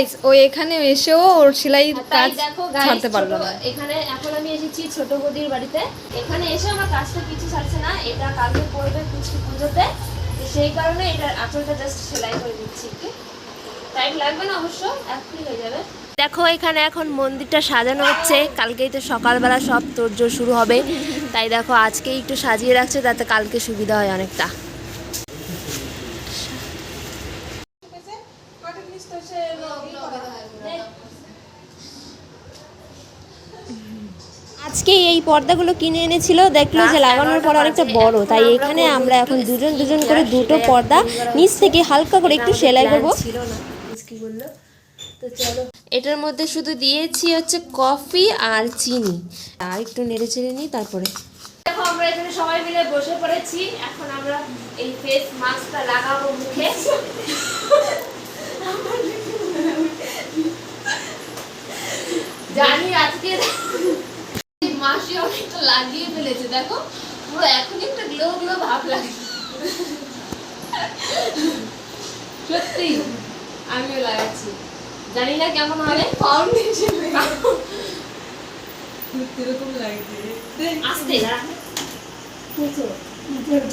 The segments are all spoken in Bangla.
গাইস ও এখানে এসেও ওর সেলাই কাজ ছাড়তে পারল না। এখানে এখন আমি এসেছি ছোট বৌদির বাড়িতে। এখানে এসে আমার কাজটা কিছু ছাড়ছে না এটা কালকে পড়বে পুচকি পুজোতে। সেই কারণে এটার আঁচলটা জাস্ট সেলাই করে দিচ্ছি টাইম লাগবে না অবশ্য এখনই হয়ে যাবে। দেখো এখানে এখন মন্দিরটা সাজানো হচ্ছে। কালকেই তো সকালবেলা সব তোড়জোড় শুরু হবে। তাই দেখো আজকেই একটু সাজিয়ে রাখছে যাতে কালকে সুবিধা হয় অনেকটা আজকে এই পর্দাগুলো কিনে এনেছিল, দেখল যে লাগানোর পর অনেকটা বড়, তাই এখানে আমরা এখন দুজন দুজন করে দুটো পর্দা নিচ থেকে হালকা করে একটু সেলাই করব। এটার মধ্যে শুধু দিয়েছি হচ্ছে কফি আর চিনি। আর একটু নেড়ে চেড়ে নিই, তারপরে। জানি আজকে মাসি অনেকটা লাগিয়ে ফেলেছে দেখো। পুরো এখনই একটা গ্লো গ্লো ভাব লাগে সত্যি আমিও লাগাচ্ছি। জানি না কেমন হবে। ফাউন্ডেশন আস্তে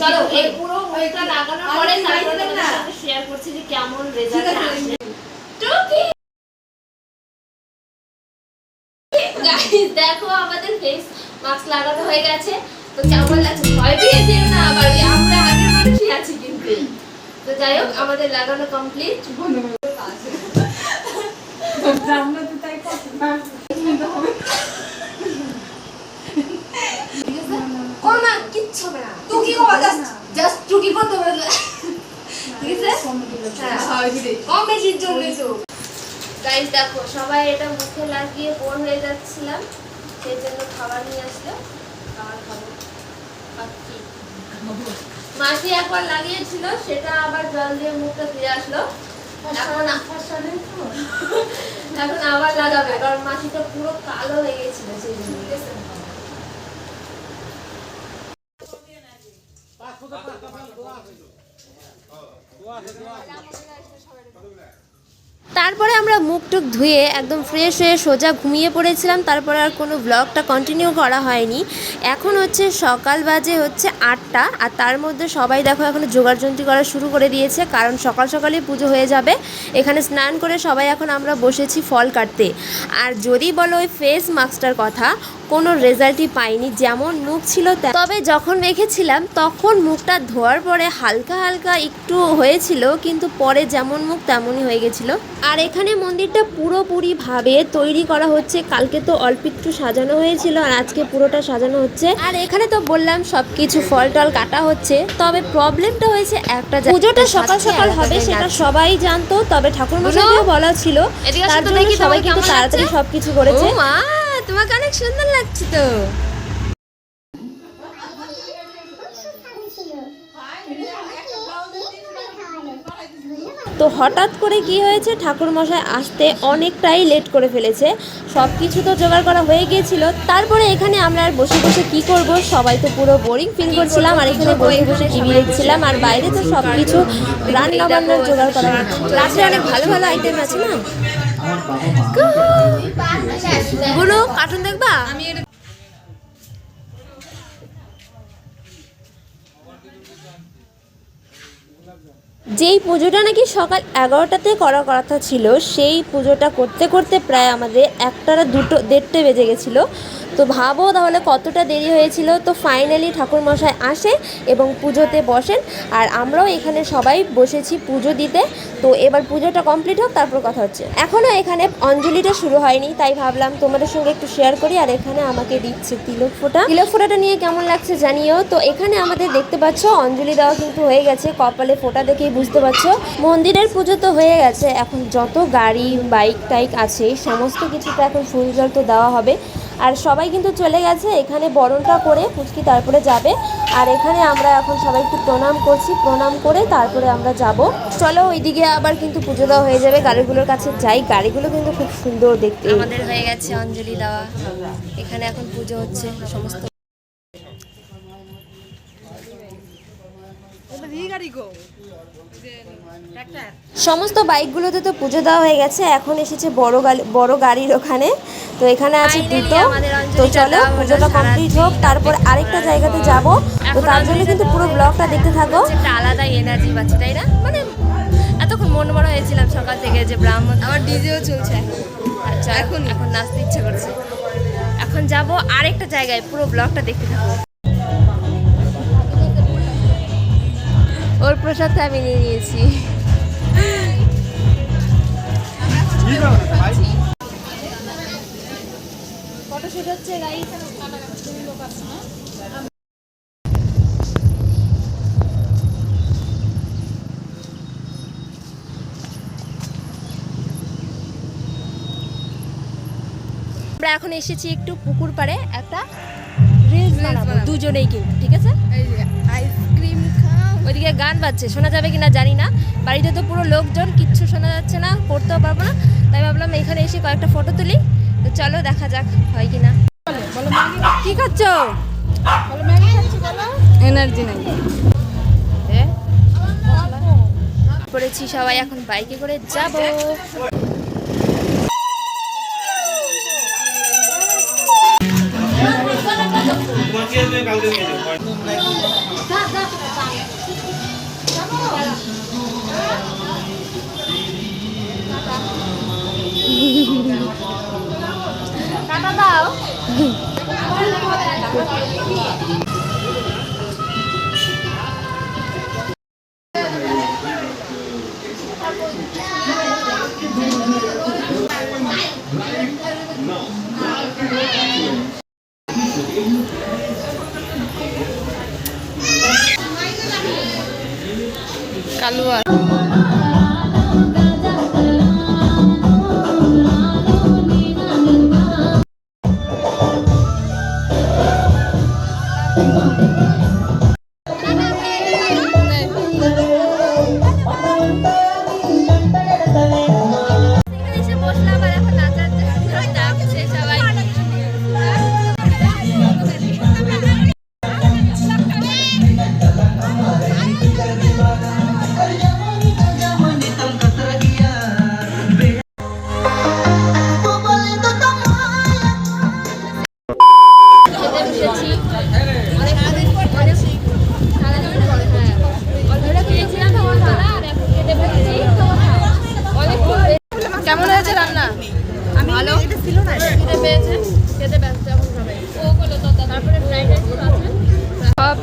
চলো। এই পুরো মুখটা লাগানোর পরে শেয়ার করছি যে কেমন রেজাল্ট আসে। গাইস দেখো আমাদের ফেস মাস্ক লাগানো হয়ে গেছে। তো কেমন লাগছে? ভয় পেয়ে যেও না আবার আমরা আগের মানুষই আছি কিন্তু। তো যাই হোক আমাদের লাগানো কমপ্লিট কোনো না কিচ্ছু হবে না। টুকি কো জাস্ট জাস্ট টুকি করতে হবে ঠিক আছে? হ্যাঁ। কমেডির জন্য তো। গাইস দেখো সবাই এটা মুখে লাগিয়ে বোর হয়ে যাচ্ছিলাম সেই জন্য খাবার নিয়ে আসলো খাবার খাব? মাসি একবার লাগিয়েছিল সেটা আবার জল দিয়ে মুখটা ফিরে আসলো এখন আবার লাগাবে কারণ মাসিটা পুরো কালো হয়ে গেছিল সেই জন্য তারপরে আমরা মুখ টুক ধুয়ে একদম ফ্রেশ হয়ে সোজা ঘুমিয়ে পড়েছিলাম। তারপরে আর কোনো ব্লগটা কন্টিনিউ করা হয়নি। এখন হচ্ছে সকাল বাজে হচ্ছে আটটা আর তার মধ্যে সবাই দেখো এখন জোগাড়যন্ত্রী করা শুরু করে দিয়েছে। কারণ সকাল সকালে পুজো হয়ে যাবে। এখানে স্নান করে সবাই এখন আমরা বসেছি ফল কাটতে। আর যদি বলো ওই ফেস মাস্কটার কথা কোনো রেজাল্টই পাইনি যেমন মুখ ছিল তবে যখন রেখেছিলাম তখন মুখটা ধোয়ার পরে হালকা হালকা একটু হয়েছিল কিন্তু পরে যেমন মুখ তেমনই হয়ে গেছিল। আর এখানে মন্দিরটা পুরোপুরিভাবে তৈরি করা হচ্ছে কালকে তো অল্প একটু সাজানো হয়েছিল আর আজকে পুরোটা সাজানো হচ্ছে। আর এখানে তো বললাম সব কিছু ফল টল কাটা হচ্ছে তবে প্রবলেমটা হয়েছে একটা পুজোটা সকাল সকাল হবে সেটা সবাই জানতো তবে ঠাকুর মশাইকেও বলা ছিল। তার জন্য সবাই কিন্তু তাড়াতাড়ি সবকিছু করেছে। তোমাকে অনেক সুন্দর লাগছে তো। তো হঠাৎ করে কি হয়েছে? ঠাকুর মশাই আসতে অনেকটাই লেট করে ফেলেছে। সব কিছু তো জোগাড় করা হয়ে গিয়েছিল। তারপরে এখানে আমরা আর বসে বসে কি করব? সবাই তো পুরো বোরিং ফিল করছিলাম আর এখানে বসে বসে টিভি দেখছিলাম আর বাইরে তো সব কিছু রান্না বান্নার জোগাড় করা ক্লাসে অনেক ভালো ভালো আইটেম আছে না? গুলো কার্টুন দেখবা? যেই পুজোটা নাকি সকাল এগারোটাতে করার কথা ছিল, সেই পুজোটা করতে করতে প্রায় আমাদের একটারা দুটো, দেড়টে বেজে গেছিল। তো ভাবো তাহলে কতটা দেরি হয়েছিল। তো ফাইনালি ঠাকুরমশাই আসে এবং পুজোতে বসেন। আর আমরাও এখানে সবাই বসেছি পুজো দিতে। তো এবার পুজোটা কমপ্লিট হোক, তারপর কথা হচ্ছে। এখনও এখানে অঞ্জলিটা শুরু হয়নি, তাই ভাবলাম তোমাদের সঙ্গে একটু শেয়ার করি। আর এখানে আমাকে দিচ্ছে তিলক ফোঁটা। তিলক ফোঁটাটা নিয়ে কেমন লাগছে জানিও। তো এখানে আমাদের দেখতে পাচ্ছ, অঞ্জলি দেওয়া কিন্তু হয়ে গেছে। কপালে ফোঁটা দেখেই বুঝতে পারছ। মন্দিরের পুজো তো হয়ে গেছে। এখন যত গাড়ি, বাইক, টাইক আছে, সমস্ত কিছুতে এখন ফুল জল তো দেওয়া হবে। আর সবাই কিন্তু চলে গেছে এখানে বরণটা করে পুচকি তারপরে যাবে। আর এখানে আমরা এখন সবাই একটু প্রণাম করছি প্রণাম করে তারপরে আমরা যাব। চলো ওইদিকে আবার কিন্তু পুজো দেওয়া হয়ে যাবে গাড়িগুলোর কাছে যাই। গাড়িগুলো কিন্তু খুব সুন্দর দেখতে। আমাদের হয়ে গেছে অঞ্জলি দেওয়া। এখানে এখন পুজো হচ্ছে সমস্ত গাড়ি গো। সমস্ত বাইকগুলোতে তো পুজো দেওয়া হয়ে গেছে এখন এসেছে বড় গাড়ি বড় গাড়ির ওখানে। তো এখানে আছে দুটো। তো চলো পুজোটা কমপ্লিট হোক তারপর আরেকটা জায়গাতে। যাব। তো তার জন্য কিন্তু পুরো ব্লগটা দেখতে থাকো। আলাদাই এনার্জি পাচ্ছি তাই না? মানে এতক্ষণ মন মরা হয়েছিলাম সকাল থেকে যে ব্রাহ্মণ আমার ডিজেও চলছে আচ্ছা এখন এখন নাচতে ইচ্ছে করছে। এখন যাব আরেকটা জায়গায় পুরো ব্লগটা দেখতে থাকো। ওর প্রসাদটা আমি নিয়ে নিয়েছি। আমরা এখন এসেছি একটু পুকুর পাড়ে একটা রিলস বানাবো। দুজনেই কিন্তু ঠিক আছে? আইসক্রিম ওইদিকে গান বাজছে, শোনা যাবে কিনা জানি না। বাড়িতে তো পুরো লোকজন, কিচ্ছু শোনা যাচ্ছে না, পড়তেও পারব না। তাই ভাবলাম এখানে এসে কয়েকটা ফটো তুলি। তো চলো দেখা যাক হয় কিনা। কি খাচ্ছ? এনার্জি নাই। পড়েছি সবাই, এখন বাইকে করে যাব।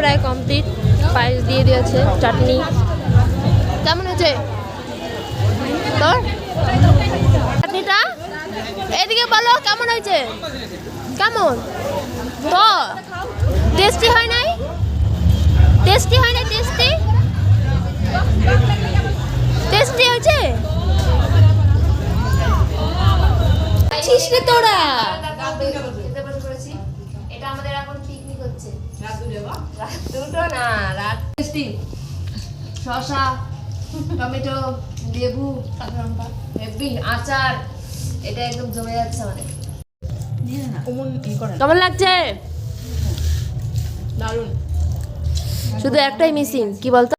প্রায় কমপ্লিট পায়েস দিয়ে দিয়েছে, চাটনি। কেমন হয়েছে? তোর? চাটনিটা? এদিকে বলো, কেমন হয়েছে? কেমন? তো টেস্টি হয় নাই? টেস্টি শসা টমেটো লেবু হেভি আচার। এটা একদম জমে যাচ্ছে আমাদের। কেমন লাগছে? দারুণ শুধু একটাই মিসিং কি বলতো?